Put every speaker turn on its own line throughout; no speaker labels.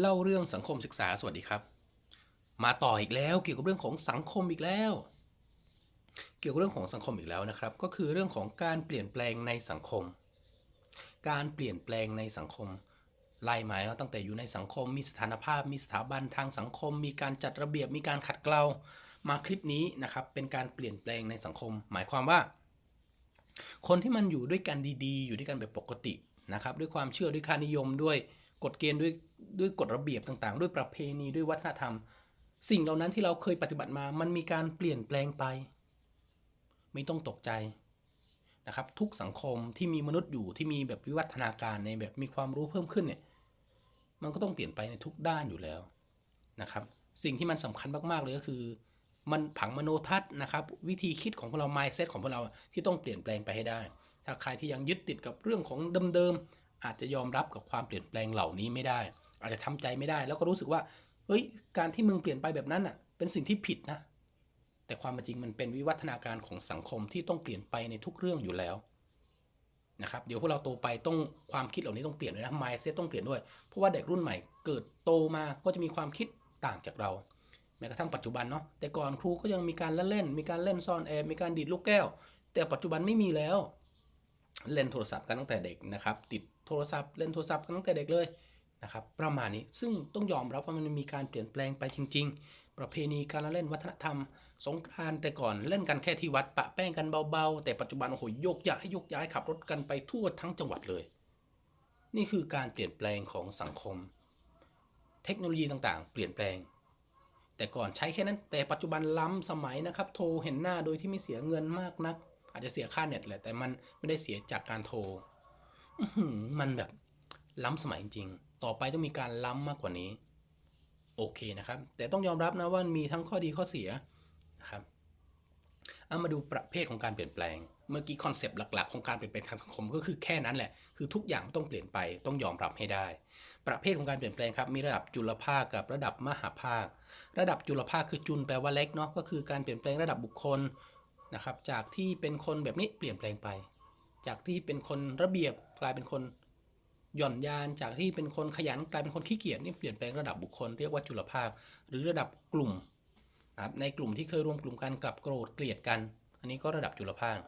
เล่าเรื่องสังคมศึกษาสวัสดีครับ มาต่ออีกแล้วเกี่ยวกับเรื่องของสังคมอีกแล้ว เกี่ยวกับเรื่องของสังคมอีกแล้วนะครับ ก็คือเรื่องของการเปลี่ยนแปลงในสังคม การเปลี่ยนแปลงในสังคมไล่มาแล้วตั้งแต่อยู่ในสังคมมีสถานภาพ มีสถาบันทางสังคม มีการจัดระเบียบมีการขัดเกลามาคลิปนี้นะครับ เป็นการเปลี่ยนแปลงในสังคม หมายความว่า คนที่มันอยู่ด้วยกันดีๆ อยู่ด้วยกันแบบปกตินะครับ ด้วยความเชื่อด้วยค่านิยมด้วย กฎเกณฑ์ด้วยด้วยกฎระเบียบต่างๆ ด้วยประเพณีด้วยวัฒนธรรม สิ่งเหล่านั้นที่เราเคยปฏิบัติมา มันมีการเปลี่ยนแปลงไป ไม่ต้องตกใจนะครับ ทุกสังคมที่มีมนุษย์อยู่ที่มีแบบวิวัฒนาการในแบบมีความรู้เพิ่มขึ้นเนี่ยมันก็ต้องเปลี่ยนไปในทุกด้านอยู่แล้วนะครับ สิ่งที่มันสำคัญมากๆเลยก็คือ มันผังมโนทัศน์นะครับ วิธีคิดของพวกเรา mindset ของพวกเราที่ต้องเปลี่ยนแปลงไปให้ได้ ถ้าใครที่ยังยึดติดกับเรื่องของเดิมๆ อาจจะยอมรับกับความเปลี่ยนแปลงเหล่านี้ไม่ได้ อาจจะทำใจไม่ได้ แล้วก็รู้สึกว่าเฮ้ยการที่มึงเปลี่ยนไปแบบนั้นอะ เป็นสิ่งที่ผิดนะ แต่ความจริงมันเป็นวิวัฒนาการของสังคมที่ต้องเปลี่ยนไปในทุกเรื่องอยู่แล้วนะครับเดี๋ยวพวกเราโตไปต้องความคิดเหล่านี้ต้องเปลี่ยนด้วยนะ mindset ต้องเปลี่ยนด้วย เพราะว่าเด็กรุ่นใหม่เกิดโตมาก็จะมีความคิดต่างจากเรา แม้กระทั่งปัจจุบันเนาะแต่ก่อนครูก็ยังมีการเล่นเล่น มีการเล่นซ่อนแอบมีการดีดลูกแก้ว แต่ปัจจุบันไม่มีแล้ว เล่นโทรศัพท์กันตั้งแต่เด็กนะครับ ติด โทรศัพท์เล่นโทรศัพท์ตั้งแต่เด็กเลยนะครับประมาณนี้ซึ่งต้องยอมรับว่ามันมีการเปลี่ยนแปลงไปจริง ๆ ประเพณีการเล่นวัฒนธรรม สงกรานต์แต่ก่อนเล่นกันแค่ที่วัดปะแป้งกันเบาๆ แต่ปัจจุบันโอ้โหยกย้ายยกย้ายขับรถกันไปทั่วทั้งจังหวัดเลย นี่คือการเปลี่ยนแปลงของสังคม เทคโนโลยีต่างๆ เปลี่ยนแปลง แต่ก่อนใช้แค่นั้นแต่ปัจจุบันล้ำสมัยนะครับโทรเห็นหน้าโดยที่ไม่เสียเงินมากนัก อาจจะเสียค่าเน็ตแหละแต่มันไม่ได้เสียจากการโทร มันแบบล้ำสมัยจริงๆต่อไปต้องมีการล้ำมากกว่านี้ โอเคนะครับ แต่ต้องยอมรับนะว่ามีทั้งข้อดีข้อเสียนะครับเอามาดูประเภทของการเปลี่ยนแปลง เมื่อกี้คอนเซปต์หลัก ๆ ของการเปลี่ยนแปลงทางสังคมก็คือแค่นั้นแหละ คือทุกอย่างต้องเปลี่ยนไป ต้องยอมรับให้ได้ ประเภทของการเปลี่ยนแปลงครับ มีระดับจุลภาคกับระดับมหาภาค ระดับจุลภาคคือจุลแปลว่าเล็กเนาะ ก็คือการเปลี่ยนแปลงระดับบุคคลนะครับ จากที่เป็นคนแบบนี้เปลี่ยนแปลงไป จากที่เป็นคนระเบียบกลายเป็นคนหย่อนยาน จากที่เป็นคนขยันกลายเป็นคนขี้เกียจนี่เปลี่ยนแปลงระดับบุคคลเรียกว่าจุลภาคหรือระดับกลุ่มนะครับในกลุ่มที่เคยรวมกลุ่มกันกลับโกรธเกลียดกัน อันนี้ก็ระดับจุลภาค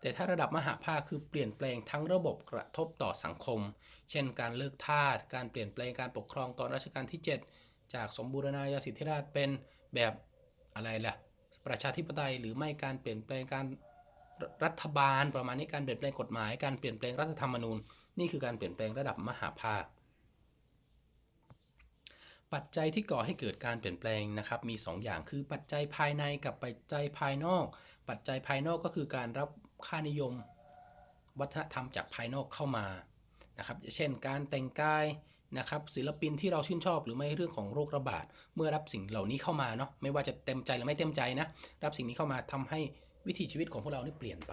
แต่ถ้าระดับมหาภาคคือเปลี่ยนแปลงทั้งระบบกระทบต่อสังคม เช่น การเลิกทาสการเปลี่ยนแปลงการปกครองตอนรัชกาลที่ 7 จากสมบูรณาญาสิทธิราชเป็นแบบอะไรล่ะประชาธิปไตยหรือไม่การเปลี่ยนแปลงการ รัฐบาลประมาณนี้การเปลี่ยนแปลงกฎหมาย การเปลี่ยนแปลงรัฐธรรมนูญ นี่คือการเปลี่ยนแปลงระดับมหาภาค ปัจจัยที่ก่อให้เกิดการเปลี่ยนแปลงนะครับมี 2 อย่างคือปัจจัยภายในกับปัจจัยภายนอก ปัจจัยภายนอกก็คือการรับค่านิยม วัฒนธรรมจากภายนอกเข้ามานะครับเช่น การแต่งกายนะครับศิลปินที่เราชื่นชอบหรือไม่เรื่องของโรคระบาด เมื่อรับสิ่งเหล่านี้เข้ามาเนาะไม่ว่าจะเต็มใจหรือไม่เต็มใจนะรับสิ่งนี้เข้ามาทำให้ วิถีชีวิตของพวกเรานี่เปลี่ยนไป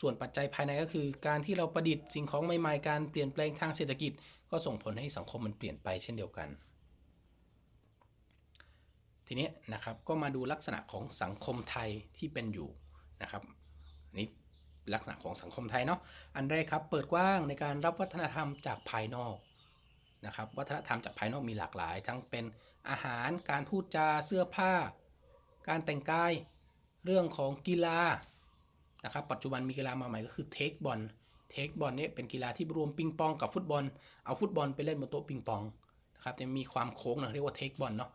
ส่วนปัจจัยภายในก็คือ การที่เราประดิษฐ์สิ่งของใหม่ๆ การเปลี่ยนแปลงทางเศรษฐกิจ ก็ส่งผลให้สังคมมันเปลี่ยนไปเช่นเดียวกัน ทีนี้นะครับก็มาดูลักษณะของสังคมไทยที่เป็นอยู่นะครับอันนี้ลักษณะของสังคมไทยเนาะอันแรกครับเปิดกว้างในการรับวัฒนธรรมจากภายนอกนะครับวัฒนธรรมจากภายนอกมีหลากหลาย ทั้งเป็นอาหารการพูดจาเสื้อผ้า การแต่งกาย เรื่องของกีฬานะครับปัจจุบันมีกีฬามาใหม่ก็คือเทคบอลเทคบอลนี่เป็นกีฬาที่รวมปิงปองกับฟุตบอล เอาฟุตบอลไปเล่นบนโต๊ะปิงปองนะครับจะมีความโค้งนะเรียกว่าเทคบอลเนาะ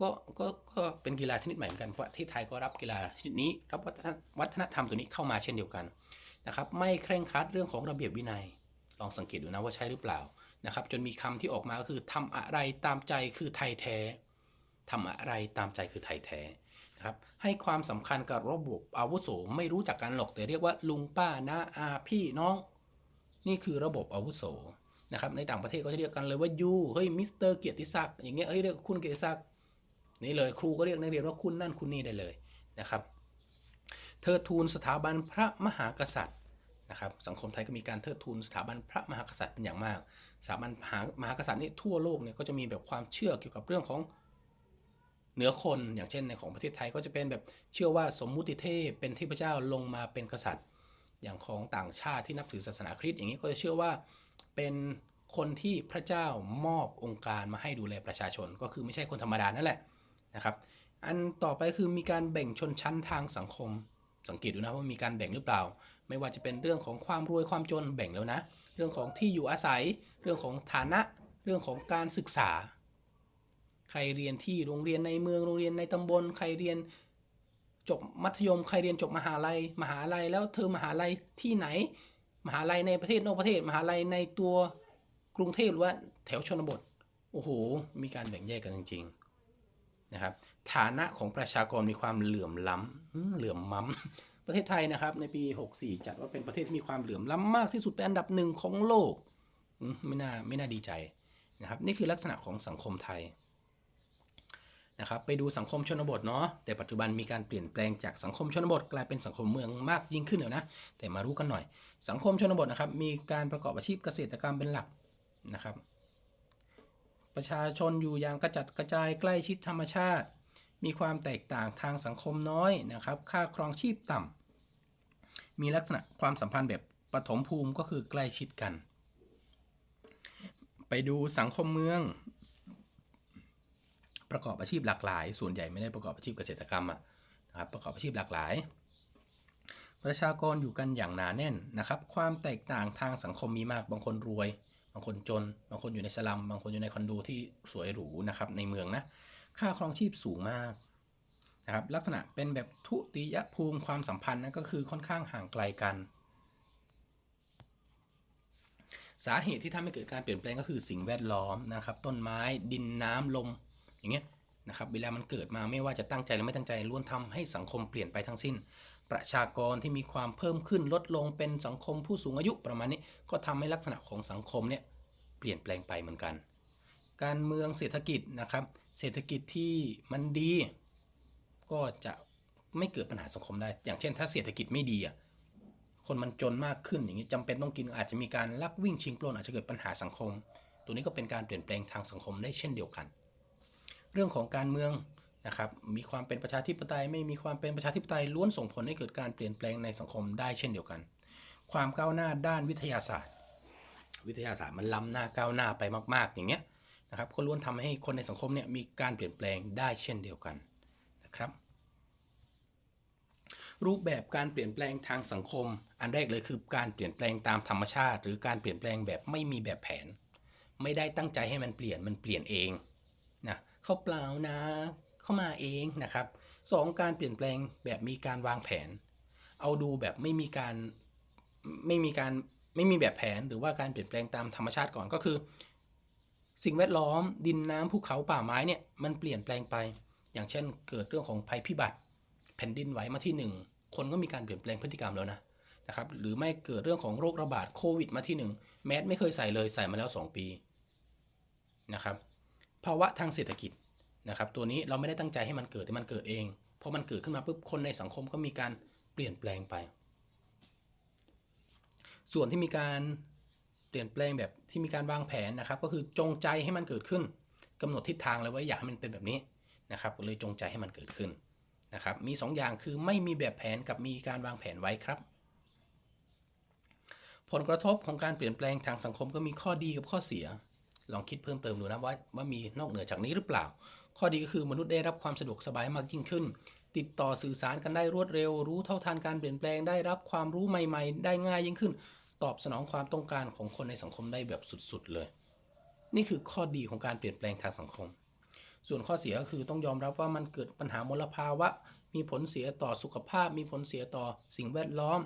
ก็ก็ก็เป็นกีฬาชนิดใหม่เหมือนกันเพราะที่ไทยก็รับกีฬาชนิดนี้รับวัฒนวัฒนธรรมตัวนี้เข้ามาเช่นเดียวกันนะครับไม่เคร่งครัดเรื่องของระเบียบวินัย ลองสังเกตดูนะว่าใช่หรือเปล่านะครับจนมีคำที่ออกมาก็คือทำอะไรตามใจคือไทยแท้ทำอะไรตามใจคือไทยแท้ ครับให้ความสำคัญกับระบบอาวุโสไม่รู้จักกันหรอกแต่เรียกว่าลุงป้าน้าอาพี่น้อง นี่คือระบบอาวุโสนะครับในต่างประเทศก็จะเรียกกันเลยว่ายูเฮ้ยมิสเตอร์เกียรติศักดิ์อย่างเงี้ยเฮ้ยเรียกคุณเกียรติศักดิ์นี่เลยครูก็เรียกนักเรียนว่าคุณนั่นคุณนี่ได้เลยนะครับเทิดทูนสถาบันพระมหากษัตริย์นะครับสังคมไทยก็มีการเทิดทูนสถาบันพระมหากษัตริย์เป็นอย่างมาก สถาบันมหากษัตริย์นี่ทั่วโลกเนี่ยก็จะมีแบบความเชื่อเกี่ยวกับเรื่องของ เหนือคนอย่างเช่นในของประเทศไทยก็จะเป็นแบบเชื่อว่าสมมุติเทพเป็นเทพเจ้าลงมาเป็นกษัตริย์ อย่างของต่างชาติที่นับถือศาสนาคริสต์อย่างนี้ก็จะเชื่อว่าเป็นคนที่พระเจ้ามอบองค์การมาให้ดูแลประชาชน ก็คือไม่ใช่คนธรรมดานั่นแหละนะครับ อันต่อไปคือมีการแบ่งชนชั้นทางสังคม สังเกตดูนะว่ามีการแบ่งหรือเปล่า ไม่ว่าจะเป็นเรื่องของความรวยความจนแบ่งแล้วนะ เรื่องของที่อยู่อาศัย เรื่องของฐานะ เรื่องของการศึกษา ใครเรียนที่โรงเรียนในเมืองโรงเรียนในตำบล ใครเรียนจบมัธยม ใครเรียนจบมหาลัย มหาลัยแล้วเธอมหาลัยที่ไหน มหาลัยในประเทศนอกประเทศ มหาลัยในตัวกรุงเทพหรือว่าแถวชนบท โอ้โห มีการแบ่งแยกกันจริงๆนะครับ ฐานะของประชากรมีความเหลื่อมล้ำเหลื่อมม้ำประเทศไทยนะครับในปี 64 จัดว่าเป็นประเทศที่มีความเหลื่อมล้ำมากที่สุดเป็นอันดับหนึ่งของโลกไม่น่าไม่น่าดีใจนะครับ นี่คือลักษณะของสังคมไทย นะครับไปดูสังคมชนบทเนาะแต่ปัจจุบันมีการเปลี่ยนแปลงจากสังคมชนบทกลายเป็นสังคมเมืองมากยิ่งขึ้นแล้วนะแต่มารู้กันหน่อย สังคมชนบทนะครับมีการประกอบอาชีพเกษตรกรรมเป็นหลักนะครับ ประชาชนอยู่อย่างกระจัดกระจายใกล้ชิดธรรมชาติ มีความแตกต่างทางสังคมน้อยนะครับ ค่าครองชีพต่ำมีลักษณะความสัมพันธ์แบบปฐมภูมิก็คือใกล้ชิดกัน ไปดูสังคมเมือง ประกอบอาชีพหลากหลาย ส่วนใหญ่ไม่ได้ประกอบอาชีพเกษตรกรรมอะนะครับประกอบอาชีพหลากหลาย ประชากรอยู่กันอย่างหนาแน่นนะครับ ความแตกต่างทางสังคมมีมากบางคนรวย บางคนจน บางคนอยู่ในสลัม บางคนอยู่ในคอนโดที่สวยหรูนะครับในเมืองนะค่าครองชีพสูงมากนะครับลักษณะเป็นแบบทุติยภูมิความสัมพันธ์นะก็คือค่อนข้างห่างไกลกัน สาเหตุที่ทำให้เกิดการเปลี่ยนแปลงก็คือสิ่งแวดล้อมนะครับ ต้นไม้ ดินน้ำลม อย่างเงี้ยนะครับเวลามันเกิดมาไม่ว่าจะตั้งใจหรือไม่ตั้งใจล้วนทำให้สังคมเปลี่ยนไปทั้งสิ้น ประชากรที่มีความเพิ่มขึ้นลดลงเป็นสังคมผู้สูงอายุประมาณนี้ ก็ทำให้ลักษณะของสังคมเนี่ยเปลี่ยนแปลงไปเหมือนกัน การเมืองเศรษฐกิจนะครับ เศรษฐกิจที่มันดี ก็จะไม่เกิดปัญหาสังคมได้ อย่างเช่น ถ้าเศรษฐกิจไม่ดีอะคนมันจนมากขึ้นอย่างนี้จำเป็นต้องกินอาจจะมีการลักวิ่งชิงปล้นอาจจะเกิดปัญหาสังคม ตัวนี้ก็เป็นการเปลี่ยนแปลงทางสังคมได้เช่นเดียวกัน เรื่องของการเมืองนะครับมีความเป็นประชาธิปไตย ไม่มีความเป็นประชาธิปไตยล้วนส่งผลให้เกิดการเปลี่ยนแปลงในสังคมได้เช่นเดียวกัน ความก้าวหน้าด้านวิทยาศาสตร์ วิทยาศาสตร์มันล้ำหน้าก้าวหน้าไปมาก ๆ อย่างเงี้ยนะครับก็ล้วนทำให้คนในสังคมเนี่ยมีการเปลี่ยนแปลงได้เช่นเดียวกันนะครับ รูปแบบการเปลี่ยนแปลงทางสังคม อันแรกเลยคือการเปลี่ยนแปลงตามธรรมชาติ หรือการเปลี่ยนแปลงแบบไม่มีแบบแผน ไม่ได้ตั้งใจให้มันเปลี่ยนมันเปลี่ยนเองนะ เขาเปล่านะเข้ามาเองนะครับสองการเปลี่ยนแปลงแบบมีการวางแผน เอาดูแบบไม่มีการไม่มีการไม่มีแบบแผนหรือว่าการเปลี่ยนแปลงตามธรรมชาติก่อนก็คือ สิ่งแวดล้อมดินน้ำภูเขาป่าไม้เนี่ยมันเปลี่ยนแปลงไป อย่างเช่น เกิดเรื่องของภัยพิบัติ แผ่นดินไหวมาที่หนึ่งคนก็มีการเปลี่ยนแปลงพฤติกรรมแล้วนะนะครับหรือไม่เกิดเรื่องของโรคระบาดโควิดมาที่หนึ่งแมสไม่เคยใส่เลยใส่มาแล้ว 2 ปีนะครับ ภาวะทางเศรษฐกิจนะครับ ตัวนี้เราไม่ได้ตั้งใจให้มันเกิดแต่มันเกิดเองพอมันเกิดขึ้นมาปุ๊บคนในสังคมก็มีการเปลี่ยนแปลงไป ส่วนที่มีการเปลี่ยนแปลงแบบที่มีการวางแผนนะครับ ก็คือจงใจให้มันเกิดขึ้นกำหนดทิศทางเลยว่าอยากให้มันเป็นแบบนี้นะครับเลยจงใจให้มันเกิดขึ้นนะครับ มี 2 อย่างคือไม่มีแบบแผนกับมีการวางแผนไว้ครับ ผลกระทบของการเปลี่ยนแปลงทางสังคมก็มีข้อดีกับข้อเสีย ลองคิดเพิ่มเติมดูนะว่าว่ามีนอกเหนือจากนี้หรือเปล่า ข้อดีก็คือมนุษย์ได้รับความสะดวกสบายมากยิ่งขึ้น ติดต่อสื่อสารกันได้รวดเร็ว รู้เท่าทันการเปลี่ยนแปลงได้รับความรู้ใหม่ ๆ ได้ง่ายยิ่งขึ้น ตอบสนองความต้องการของคนในสังคมได้แบบสุดๆเลย นี่คือข้อดีของการเปลี่ยนแปลงทางสังคม ส่วนข้อเสียก็คือต้องยอมรับว่ามันเกิดปัญหามลภาวะ มีผลเสียต่อสุขภาพ มีผลเสียต่อสิ่งแวดล้อม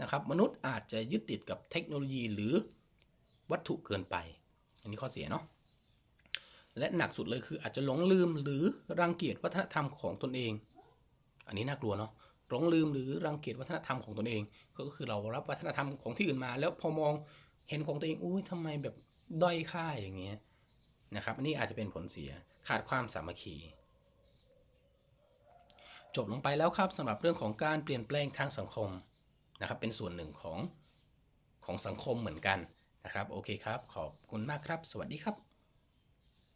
นะครับ มนุษย์อาจจะยึดติดกับเทคโนโลยีหรือวัตถุเกินไป อันนี้ข้อเสียเนาะและหนักสุดเลยคืออาจจะหลงลืมหรือรังเกียจวัฒนธรรมของตนเอง อันนี้น่ากลัวเนาะหลงลืมหรือรังเกียจวัฒนธรรมของตนเอง ก็คือเรารับวัฒนธรรมของที่อื่นมา แล้วพอมองเห็นของตัวเองอุ้ยทำไมแบบด้อยค่าอย่างเงี้ยนะครับอันนี้อาจจะเป็นผลเสียขาดความสามัคคีจบลงไปแล้วครับสำหรับเรื่องของการเปลี่ยนแปลงทางสังคมนะครับเป็นส่วนหนึ่งของของสังคมเหมือนกัน นะครับ โอเคครับ ขอบคุณมากครับ สวัสดีครับ